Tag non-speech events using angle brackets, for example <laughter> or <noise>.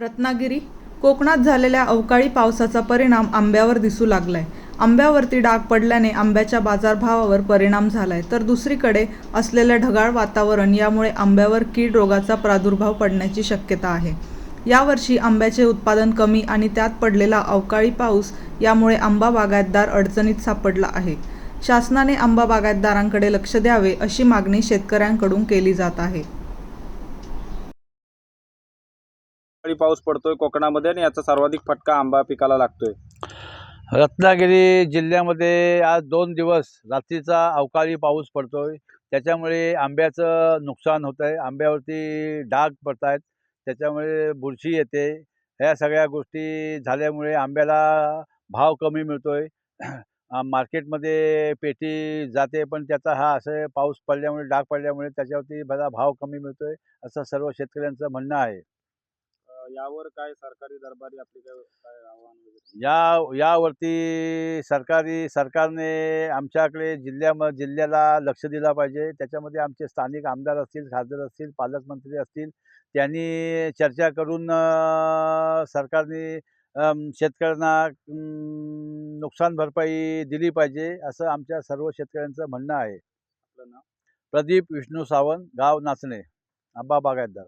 रत्नागिरी कोकणात झालेल्या अवकाळी पावसाचा परिणाम आंब्यावर दिसू लागलाय. आंब्यावरती डाग पडल्याने आंब्याच्या बाजारभावावर परिणाम झालाय. तर दुसरीकडे असलेलं ढगाळ वातावरण यामुळे आंब्यावर कीड रोगाचा प्रादुर्भाव पडण्याची शक्यता आहे. यावर्षी आंब्याचे उत्पादन कमी आणि त्यात पडलेला अवकाळी पाऊस यामुळे आंबा बागायतदार अडचणीत सापडला आहे. शासनाने आंबा बागायतदारांकडे लक्ष द्यावे अशी मागणी शेतकऱ्यांकडून केली जात आहे. अवकाळी पाऊस पडतोय कोकणामध्ये आणि याचा सर्वाधिक फटका आंबा पिकाला लागतोय. रत्नागिरी जिल्ह्यामध्ये आज दोन दिवस रात्रीचा अवकाळी पाऊस पडतोय. त्याच्यामुळे आंब्याचं नुकसान होतं आहे आंब्यावरती डाग पडत आहेत त्याच्यामुळे बुरशी येते. ह्या सगळ्या गोष्टी झाल्यामुळे आंब्याला भाव कमी मिळतो आहे <clears throat> मार्केटमध्ये पेटी जाते पण त्याचा हा असं पाऊस पडल्यामुळे डाग पडल्यामुळे त्याच्यावरती बरा भाव कमी मिळतो आहे असं सर्व शेतकऱ्यांचं म्हणणं आहे. यावर काय सरकारी दरबारी आपली काय काय आव्हान वगैरे? या यावरती सरकारी सरकारने आमच्याकडे जिल्ह्याम जिल्ह्याला लक्ष दिलं पाहिजे. त्याच्यामध्ये आमचे स्थानिक आमदार असतील खासदार असतील पालकमंत्री असतील त्यांनी चर्चा करून अं, सरकारने अं, शेतकऱ्यांना अं, नुकसान भरपाई दिली पाहिजे असं आमच्या सर्व शेतकऱ्यांचं म्हणणं आहे. आपलं नाव? प्रदीप विष्णू सावंत गाव नाचणे आंबा बागायतदार.